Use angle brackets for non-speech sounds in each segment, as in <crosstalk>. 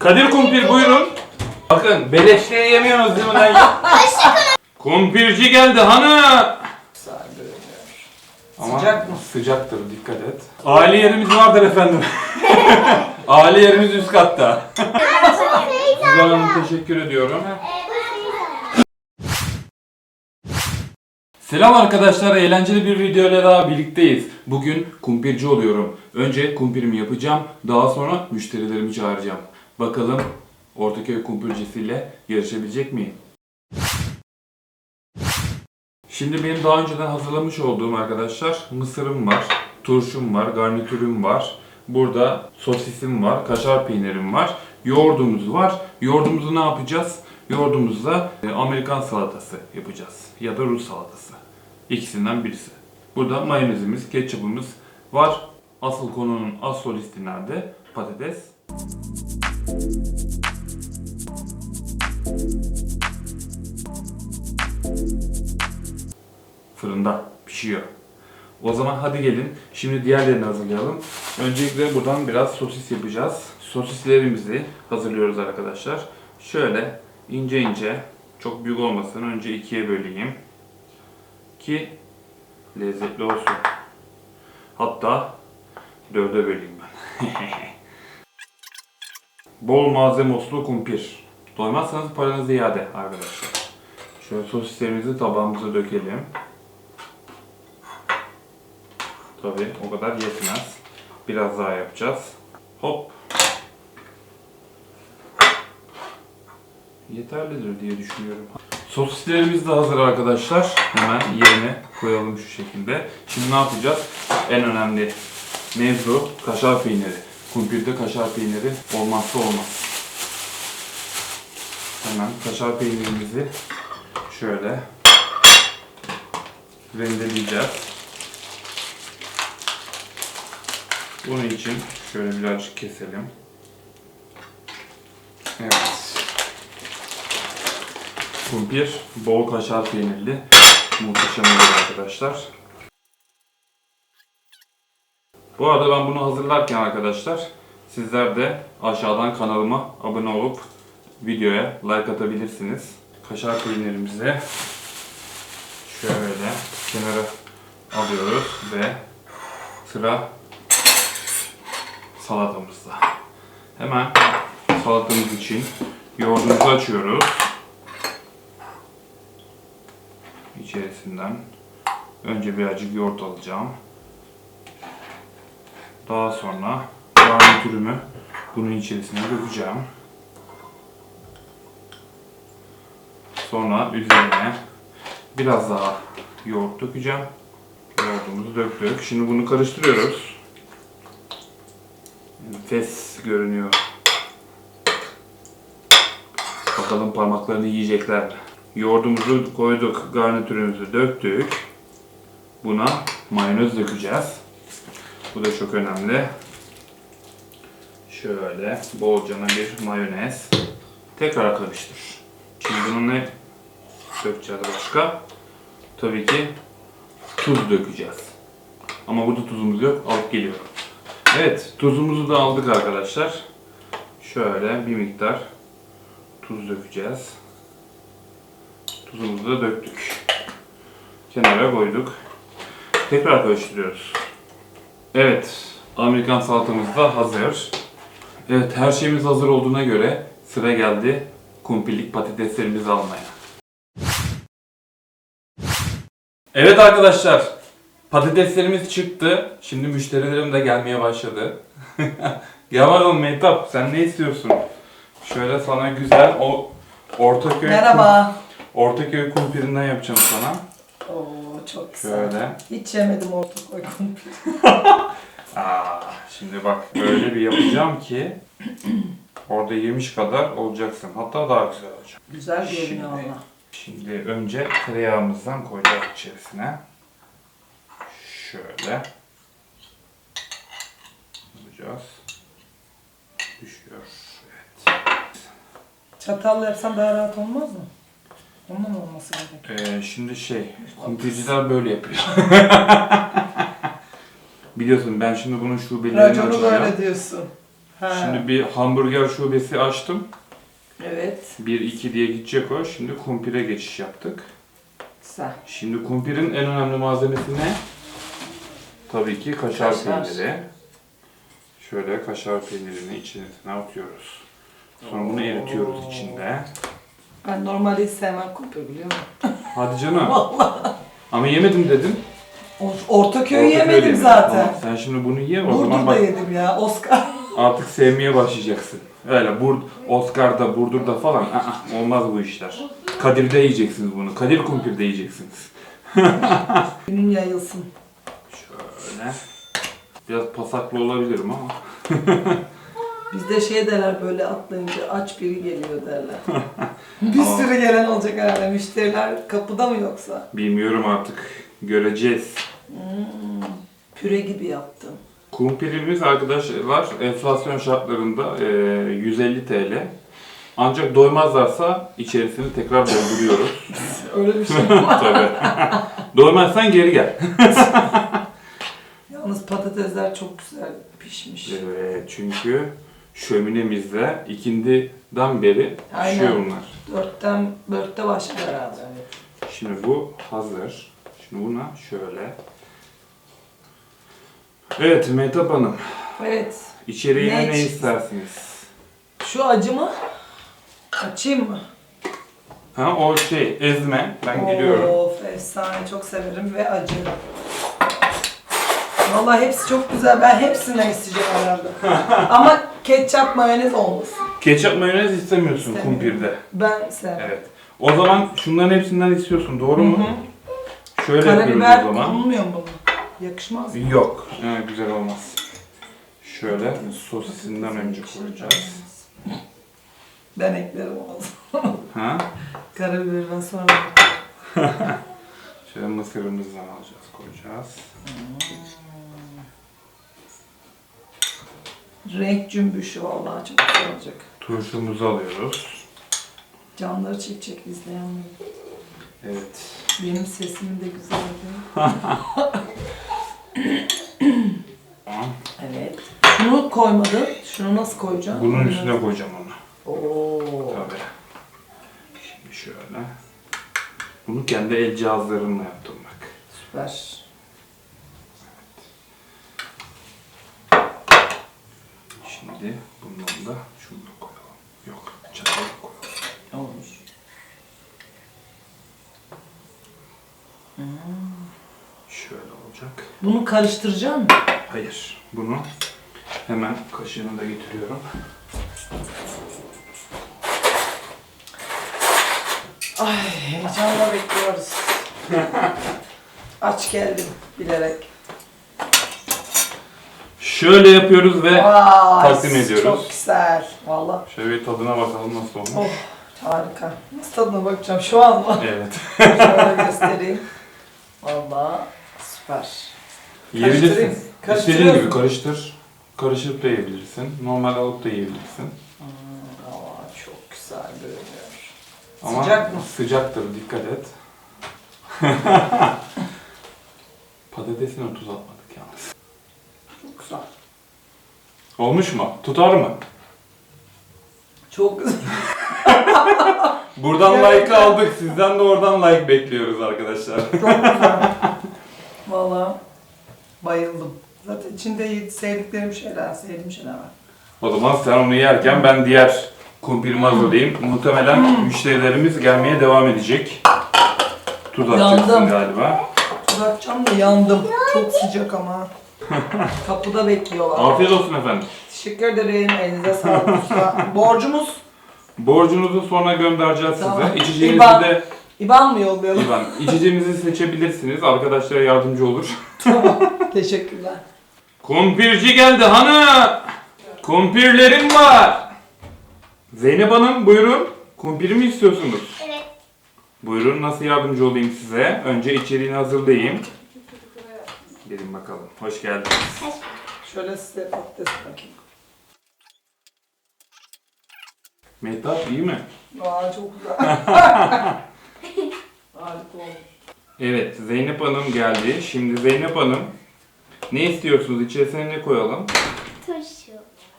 Kadir Kumpir buyurun. Bakın beleşliğe yemiyorsunuz değil mi lan? Kumpirci geldi hanım. Ama Sıcak mı? Sıcaktır dikkat et. Aile yerimiz vardır efendim. <laughs> Aile yerimiz üst katta. Size hanım teşekkür ediyorum. Selam arkadaşlar, eğlenceli bir video ile daha birlikteyiz. Bugün kumpirci oluyorum. Önce kumpirimi yapacağım, daha sonra müşterilerimi çağıracağım. Bakalım Ortaköy kumpircisiyle yarışabilecek miyim? Şimdi benim daha önceden hazırlamış olduğum arkadaşlar mısırım var, turşum var, garnitürüm var. Burada sosisim var, kaşar peynirim var, yoğurdumuz var. Yoğurdumuzu ne yapacağız? Yoğurdumuzla e, Amerikan salatası yapacağız ya da Rus salatası. İkisinden birisi. Burada mayonezimiz, ketçapımız var. Asıl konunun az solisti nerede? Patates. Fırında pişiyor. O zaman hadi gelin şimdi diğerlerini hazırlayalım. Öncelikle buradan biraz sosis yapacağız. Sosislerimizi hazırlıyoruz arkadaşlar. Şöyle ince ince, çok büyük olmasın önce ikiye böleyim. Ki lezzetli olsun. Hatta dörde böleyim ben. <laughs> Bol malzemoslu kumpir. Doymazsanız paranız iade arkadaşlar. Şöyle sosislerimizi tabağımıza dökelim. Tabi o kadar yetmez. Biraz daha yapacağız. Hop. Yeterlidir diye düşünüyorum. Sosislerimiz de hazır arkadaşlar. Hemen yerine koyalım şu şekilde. Şimdi ne yapacağız? En önemli mevzu kaşar peyniri. Kumpirde kaşar peyniri olmazsa olmaz. Hemen kaşar peynirimizi şöyle rendeleyeceğiz. Bunun için şöyle birazcık keselim. Evet. Kumpir bol kaşar peynirli. Muhteşem olur arkadaşlar. Bu arada ben bunu hazırlarken arkadaşlar sizler de aşağıdan kanalıma abone olup videoya like atabilirsiniz. Kaşar peynirimizi şöyle kenara alıyoruz ve sıra salatamızda. Hemen salatamız için yoğurdumuzu açıyoruz. İçerisinden önce birazcık yoğurt alacağım. Daha sonra garnitürümü bunun içerisine dökeceğim. Sonra üzerine biraz daha yoğurt dökeceğim. Yoğurdumuzu döktük. Şimdi bunu karıştırıyoruz. Enfes görünüyor. Bakalım parmaklarını yiyecekler mi? Yoğurdumuzu koyduk, garnitürümüzü döktük. Buna mayonez dökeceğiz. Bu da çok önemli. Şöyle bolcana bir mayonez. Tekrar karıştır. Şimdi bunu ne dökeceğiz başka? Tabii ki tuz dökeceğiz. Ama burada tuzumuz yok. Alıp geliyorum. Evet, tuzumuzu da aldık arkadaşlar. Şöyle bir miktar tuz dökeceğiz. Tuzumuzu da döktük. Kenara koyduk. Tekrar karıştırıyoruz. Evet, Amerikan salatamız da hazır. Evet, her şeyimiz hazır olduğuna göre sıra geldi kumpirlik patateslerimizi almaya. Evet arkadaşlar, patateslerimiz çıktı. Şimdi müşterilerim de gelmeye başladı. <laughs> Gel bakalım Mehtap, sen ne istiyorsun? Şöyle sana güzel o Ortaköy Merhaba. Ortaköy kumpirinden yapacağım sana. Oo çok güzel. Şöyle. Hiç yemedim orta koy kumpir. Aa, şimdi bak böyle bir yapacağım ki orada yemiş kadar olacaksın. Hatta daha güzel olacak. Güzel görünüyor valla. Şimdi önce tereyağımızdan koyacağız içerisine. Şöyle. Yapacağız. Düşüyor. Evet. Çatalla yapsan daha rahat olmaz mı? Ondan olması gerek. Ee, şimdi şey, kumpirciler böyle yapıyor. <laughs> Biliyorsun ben şimdi bunun şubelerini Raconu açacağım. böyle diyorsun. Ha. Şimdi bir hamburger şubesi açtım. Evet. 1-2 diye gidecek o. Şimdi kumpire geçiş yaptık. Güzel. Şimdi kumpirin en önemli malzemesi ne? Tabii ki kaşar, Kaşar. peyniri. Şöyle kaşar peynirini içine atıyoruz. Sonra bunu eritiyoruz içinde. Ben normalde hiç sevmem kumpir biliyor musun? <laughs> Hadi canım. Ama yemedim dedin. Or- Ortaköy'ü Ortaköy'de yemedim yedin. zaten. Tamam, sen şimdi bunu ye o zaman Burdur'da bak yedim ya. Oscar. <laughs> artık sevmeye başlayacaksın. Öyle Bur Oscar'da, Burdur'da falan aa, olmaz bu işler. Kadir'de yiyeceksiniz bunu. Kadir kumpirde yiyeceksiniz. <laughs> Günün yayılsın. Şöyle. Biraz pasaklı olabilirim ama. Bizde şey derler böyle atlayınca aç biri geliyor derler. <laughs> bir sürü gelen olacak herhalde. Müşteriler kapıda mı yoksa? Bilmiyorum artık. Göreceğiz. Hmm, püre gibi yaptım. Kumpirimiz arkadaşlar enflasyon şartlarında e, 150 TL. Ancak doymazlarsa içerisini tekrar dolduruyoruz. <laughs> Öyle bir şey. <laughs> Tabii. Doymazsan geri gel. Yalnız patatesler çok güzel pişmiş. Evet çünkü şöminemizde ikindiden beri Aynen. pişiyor bunlar. Dörtten, dörtte başladı herhalde. Şimdi bu hazır. Şimdi buna şöyle. Evet Mehtap Hanım. Evet. İçeriğine Ne ne, istersiniz? Şu acı mı? Açayım mı? Ha o şey ezme. Ben geliyorum. Of efsane çok severim ve acı. Vallahi hepsi çok güzel. Ben hepsinden isteyeceğim herhalde. <laughs> Ama ketçap mayonez olmasın. Ketçap mayonez istemiyorsun İstemiyorum. kumpirde. Ben sevmem. Evet. O zaman şunların hepsinden istiyorsun doğru mu? Şöyle yapıyoruz Karabiber o zaman. konulmuyor mu buna? Yakışmaz mı? Yok. Ha, güzel olmaz. Şöyle sosisinden önce koyacağız. Ben eklerim o zaman. <laughs> Ha? Karabiberden sonra. <laughs> Şöyle mısırımızdan alacağız, koyacağız. Renk cümbüşü vallahi çok güzel olacak. Turşumuzu alıyoruz. Canları çekecek izleyenler. Evet. Benim sesim de güzeldi. <laughs> Evet. Şunu koymadın. Şunu nasıl koyacaksın? Bunun üstüne koyacağım onu. Oo. Tabii. Şimdi şöyle. Bunu kendi el cihazlarımla yaptım bak. Süper. Şimdi bundan da şunu da koyalım. Yok, çatalı da koyalım. Olur. Şöyle olacak. Bunu karıştıracaksın mı? Hayır. Bunu hemen kaşığını da getiriyorum. Ay heyecanla bekliyoruz. <laughs> Aç geldim bilerek. Şöyle yapıyoruz ve Vay, takdim ediyoruz. Çok güzel. Valla. şöyle bir tadına bakalım nasıl olmuş. Oh harika. Nasıl tadına bakacağım şu an mı? Evet. Şöyle göstereyim. Valla süper. Yiyebilirsin. İstediğin gibi karıştır. Karıştırıp da yiyebilirsin. Normal alıp da yiyebilirsin. Hmm, Aa, çok güzel görünüyor. Ama Sıcak mı? Sıcaktır dikkat et. <laughs> Patatesine tuz atmadık yalnız. Güzel. Olmuş mu? Tutar mı? Çok güzel. <laughs> Buradan like aldık. Sizden de oradan like bekliyoruz arkadaşlar. Çok güzel. <laughs> Valla bayıldım. Zaten içinde sevdiklerim şeyler, sevdiğim şeyler var. o zaman sen onu yerken ben diğer kumpirimi hazırlayayım. Muhtemelen müşterilerimiz gelmeye devam edecek. Tuz atacaksın Yandım. galiba. Bırakacağım da yandım. Çok sıcak ama. <laughs> Kapıda bekliyorlar. Afiyet olsun efendim. Teşekkür ederim. Elinize sağlık usta. <laughs> Borcumuz Borcunuzu sonra göndereceğiz Tamam. size. İçeceğinizi İban. de İban mı yollayalım? İvan, içeceğinizi seçebilirsiniz. Arkadaşlara yardımcı olur. <laughs> tamam. Teşekkürler. Kumpirci geldi hanım. Kumpirlerim var. Zeynep Hanım buyurun. Kumpiri mi istiyorsunuz? Evet. Buyurun nasıl yardımcı olayım size? Önce içeriğini hazırlayayım. Gelin bakalım. Hoş geldiniz. Şöyle size patates bakayım. Mehtap iyi mi? Aa çok güzel. <laughs> <laughs> Harika olmuş. Evet Zeynep Hanım geldi. Şimdi Zeynep Hanım ne istiyorsunuz? İçerisine ne koyalım? Turşu.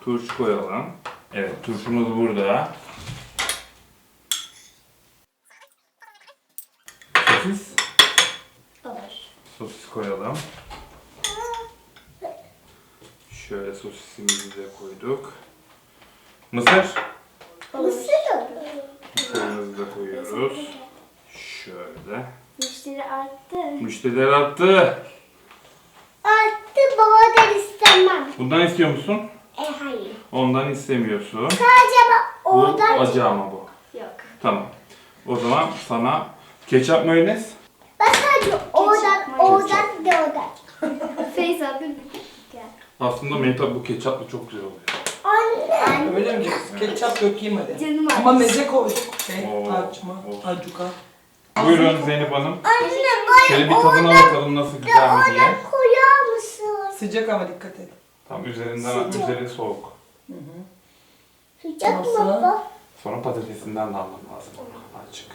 Turşu koyalım. Evet turşumuz burada. Sosis. Olur. Sosis koyalım. Şöyle sosisimizi de koyduk. Mısır. Mısır. Mısırımızı da koyuyoruz. Şöyle. Müşteri arttı. Müşteriler attı. Arttı babadan istemem. Bundan istiyor musun? E hayır. Ondan istemiyorsun. Sadece Bu oradan... acı ama bu. Yok. Tamam. O zaman sana ketçap mayonez. Ben sadece oradan, oradan de oradan. <laughs> Feyza bir gel. Aslında Mehtap bu ketçaplı çok güzel oluyor. Anne. Öyle mi diyorsun? Ketçap dökeyim hadi. Canım Ama meze koyduk. Şey, Oo, of. acuka. Buyurun Zeynep Hanım. Anne Şöyle bir bana tadına oradan, bakalım nasıl güzel mi diye. oradan koyar mısın? Sıcak ama dikkat et. Tam üzerinden üzeri soğuk. Sıcak mı Nasıl? baba? Sonra patatesinden de almam lazım. Azıcık.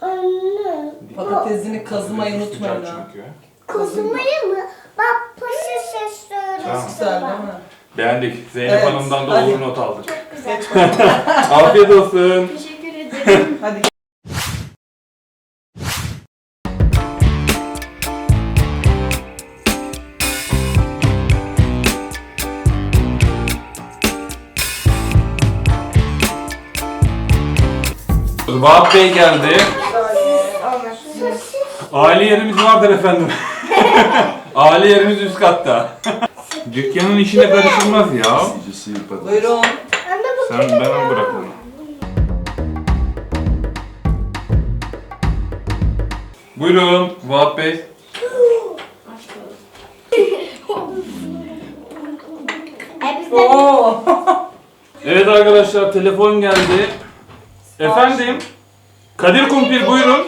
Anne. Patatesini kazımayı Patatesi unutmayın sıcak ha. çünkü. Kuzmayı mı? Bak pışı ses. Güzel değil mi? Beğendik. Zeynep Evet, Hanım'dan da hadi. not aldık. Güzel. <laughs> Afiyet olsun. Teşekkür ederim. <laughs> Hadi. Vahap Bey geldi. Aile yerimiz vardır efendim. Aile yerimiz üst katta. <laughs> Dükkanın işine karışılmaz ya. Buyurun. Anne bu Sen ben onu bırakırım. Buyurun Vahap Bey. <laughs> Oo. Evet arkadaşlar telefon geldi. Efendim? Kadir Kumpir buyurun.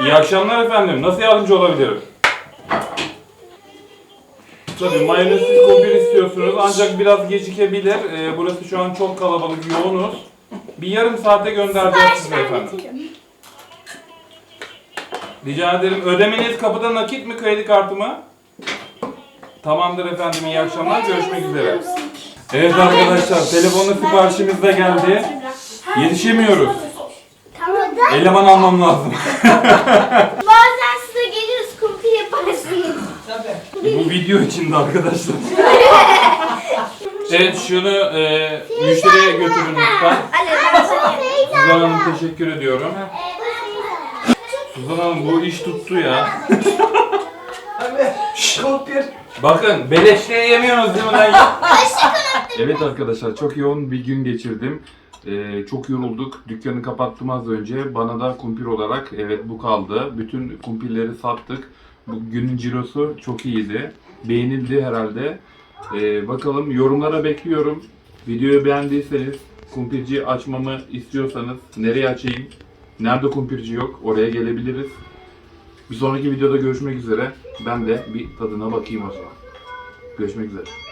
İyi akşamlar efendim. Nasıl yardımcı olabilirim? Tabii mayonezsiz kumpir istiyorsunuz ancak biraz gecikebilir. Ee, burası şu an çok kalabalık, yoğunuz. Bir yarım saate göndereceğiz size efendim. Rica ederim. Ödemeniz kapıda nakit mi, kredi kartı mı? Tamamdır efendim. İyi akşamlar. Görüşmek üzere. Evet arkadaşlar, telefonla siparişimiz de geldi. Yetişemiyoruz. Da Eleman almam lazım. <laughs> bazen size geliriz kumpir yaparsınız. Tabii. Bu video içinde arkadaşlar. <laughs> Evet şunu e, müşteriye götürün lütfen. Suzan Hanım teşekkür ediyorum. Suzan Hanım bu iş tuttu ya. Bakın beleşliğe yemiyorsunuz değil mi lan? Evet arkadaşlar çok yoğun bir gün geçirdim. Ee, çok yorulduk. Dükkanı kapattım az önce. Bana da kumpir olarak evet bu kaldı. Bütün kumpirleri sattık. Bu günün cirosu çok iyiydi. Beğenildi herhalde. Ee, bakalım yorumlara bekliyorum. Videoyu beğendiyseniz kumpirci açmamı istiyorsanız nereye açayım? Nerede kumpirci yok? Oraya gelebiliriz. Bir sonraki videoda görüşmek üzere. Ben de bir tadına bakayım o zaman. Görüşmek üzere.